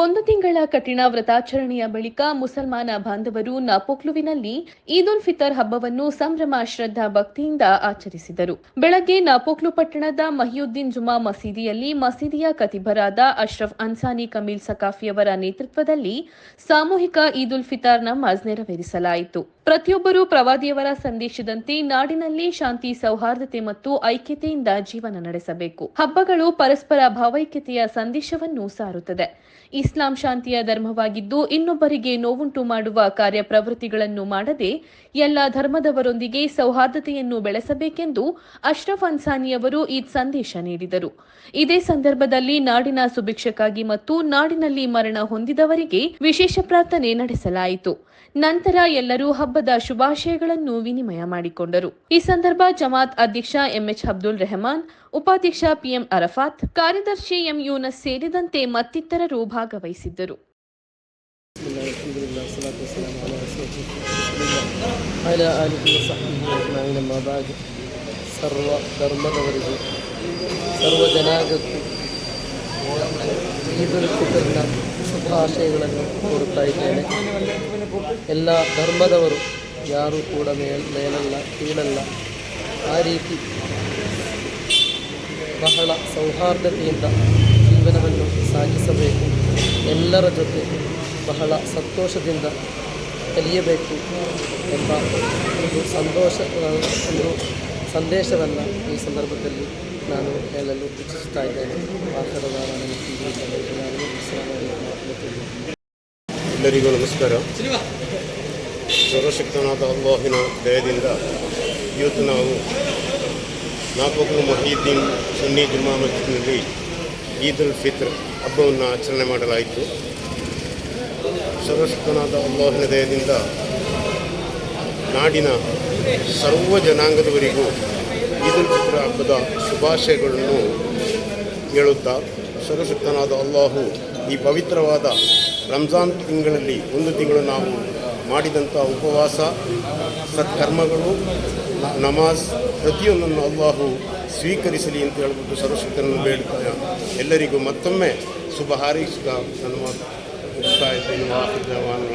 ಒಂದು ತಿಂಗಳ ಕಠಿಣ ವ್ರತಾಚರಣೆಯ ಬಳಿಕ ಮುಸಲ್ಮಾನ ಬಾಂಧವರು ನಾಪೋಕ್ಲುವಿನಲ್ಲಿ ಈದ್ ಉಲ್ ಫಿತರ್ ಹಬ್ಬವನ್ನು ಸಂಭ್ರಮ ಶ್ರದ್ಧಾ ಭಕ್ತಿಯಿಂದ ಆಚರಿಸಿದರು. ಬೆಳಗ್ಗೆ ನಾಪೋಕ್ಲು ಪಟ್ಟಣದ ಮಹಿಯುದ್ದೀನ್ ಜುಮಾ ಮಸೀದಿಯಲ್ಲಿ ಮಸೀದಿಯ ಕತಿಬರಾದ ಅಶ್ರಫ್ ಅನ್ಸಾನಿ ಕಮೀಲ್ ಸಕಾಫಿಯವರ ನೇತೃತ್ವದಲ್ಲಿ ಸಾಮೂಹಿಕ ಈದ್ ಉಲ್ ಫಿತರ್ ನಮಾಜ್ ನೆರವೇರಿಸಲಾಯಿತು. ಪ್ರತಿಯೊಬ್ಬರೂ ಪ್ರವಾದಿಯವರ ಸಂದೇಶದಂತೆ ನಾಡಿನಲ್ಲಿ ಶಾಂತಿ, ಸೌಹಾರ್ದತೆ ಮತ್ತು ಐಕ್ಯತೆಯಿಂದ ಜೀವನ ನಡೆಸಬೇಕು. ಹಬ್ಬಗಳು ಪರಸ್ಪರ ಭಾವೈಕ್ಯತೆಯ ಸಂದೇಶವನ್ನು ಸಾರುತ್ತದೆ. ಇಸ್ಲಾಂ ಶಾಂತಿಯ ಧರ್ಮವಾಗಿದ್ದು, ಇನ್ನೊಬ್ಬರಿಗೆ ನೋವುಂಟು ಮಾಡುವ ಕಾರ್ಯಪ್ರವೃತ್ತಿಗಳನ್ನು ಮಾಡದೆ, ಎಲ್ಲ ಧರ್ಮದವರೊಂದಿಗೆ ಸೌಹಾರ್ದತೆಯನ್ನು ಬೆಳೆಸಬೇಕೆಂದು ಅಶ್ರಫ್ ಅನ್ಸಾನಿಯವರು ಈ ಸಂದೇಶ ನೀಡಿದರು. ಇದೇ ಸಂದರ್ಭದಲ್ಲಿ ನಾಡಿನ ಸುಭಿಕ್ಷಕ್ಕಾಗಿ ಮತ್ತು ನಾಡಿನಲ್ಲಿ ಮರಣ ಹೊಂದಿದವರಿಗೆ ವಿಶೇಷ ಪ್ರಾರ್ಥನೆ ನಡೆಸಲಾಯಿತು. ನಂತರ ಎಲ್ಲರೂ ಹಬ್ಬದ ಶುಭಾಶಯಗಳನ್ನು ವಿನಿಮಯ ಮಾಡಿಕೊಂಡರು. ಈ ಸಂದರ್ಭ ಜಮಾತ್ ಅಧ್ಯಕ್ಷ ಎಂಎಚ್ ಅಬ್ದುಲ್ ರೆಹಮಾನ್, ಉಪಾಧ್ಯಕ್ಷ ಪಿಎಂ ಅರಫಾತ್, ಕಾರ್ಯದರ್ಶಿ ಎಂ ಯೂನಸ್ ಸೇರಿದಂತೆ ಮತ್ತಿತರರು ಭಾಗವಹಿಸಿದ್ದರು. ಈದುಲ್ ಫಿತರ್ನ ಶುಭಾಶಯಗಳನ್ನು ಕೋರುತ್ತಾ ಇದ್ದೇನೆ. ಎಲ್ಲ ಧರ್ಮದವರು. ಯಾರೂ ಕೂಡ ಮೇಲ್ ಮೇಲಲ್ಲ ಕೀಳಲ್ಲ. ಆ ರೀತಿ ಬಹಳ ಸೌಹಾರ್ದತೆಯಿಂದ ಜೀವನವನ್ನು ಸಾಗಿಸಬೇಕು. ಎಲ್ಲರ ಜೊತೆ ಬಹಳ ಸಂತೋಷದಿಂದ ಕಲಿಯಬೇಕು ಎಂಬ ಒಂದು ಸಂತೋಷ ಒಂದು ಸಂದೇಶವನ್ನು ಈ ಸಂದರ್ಭದಲ್ಲಿ ನಾನು ಹೇಳಲು ಇಚ್ಛಿಸ್ತಾ ಇದ್ದೇನೆ. ಎಲ್ಲರಿಗೂ ನಮಸ್ಕಾರ. ಸರ್ವಶಕ್ತನಾದ ಅಲ್ಲಾಹಿನ ದಯದಿಂದ ಇವತ್ತು ನಾವು ನಾಲ್ಕು ಮೊಹೀದ್ದೀನ್ ಸುನ್ನಿ ಜುಮ್ಮಾ ಮಸ್ಜಿದ್ನಲ್ಲಿ ಈದ್ ಉಲ್ ಫಿತ್ರ್ ಹಬ್ಬವನ್ನು ಆಚರಣೆ ಮಾಡಲಾಯಿತು ಸರ್ವಶಕ್ತನಾದ ಅಲ್ಲಾಹಿನ ದಯದಿಂದ ನಾಡಿನ ಸರ್ವ ಜನಾಂಗದವರಿಗೂ ಈದ್ ಉಲ್ ಫಿತ್ರ್ ಹಬ್ಬದ ಶುಭಾಶಯಗಳನ್ನು ಹೇಳುತ್ತಾ ಸರ್ವಶಕ್ತನಾದ ಅಲ್ಲಾಹು ಈ ಪವಿತ್ರವಾದ ರಂಜಾನ್ ತಿಂಗಳಲ್ಲಿ ಒಂದು ತಿಂಗಳು ನಾವು ಮಾಡಿದಂಥ ಉಪವಾಸ, ಸತ್ಕರ್ಮಗಳು, ನಮಾಜ್ ಪ್ರತಿಯೊಂದನ್ನು ಅಲ್ಲಾಹು ಸ್ವೀಕರಿಸಲಿ ಅಂತ ಹೇಳ್ಬಿಟ್ಟು ಸರಸ್ವತಿಯನ್ನು ಬೇಡ್ತಾ ಎಲ್ಲರಿಗೂ ಮತ್ತೊಮ್ಮೆ ಶುಭ ಹಾರೈಸುತ್ತಾ ನನ್ನ ಮಾತು ಇದ್ದೇನೆ.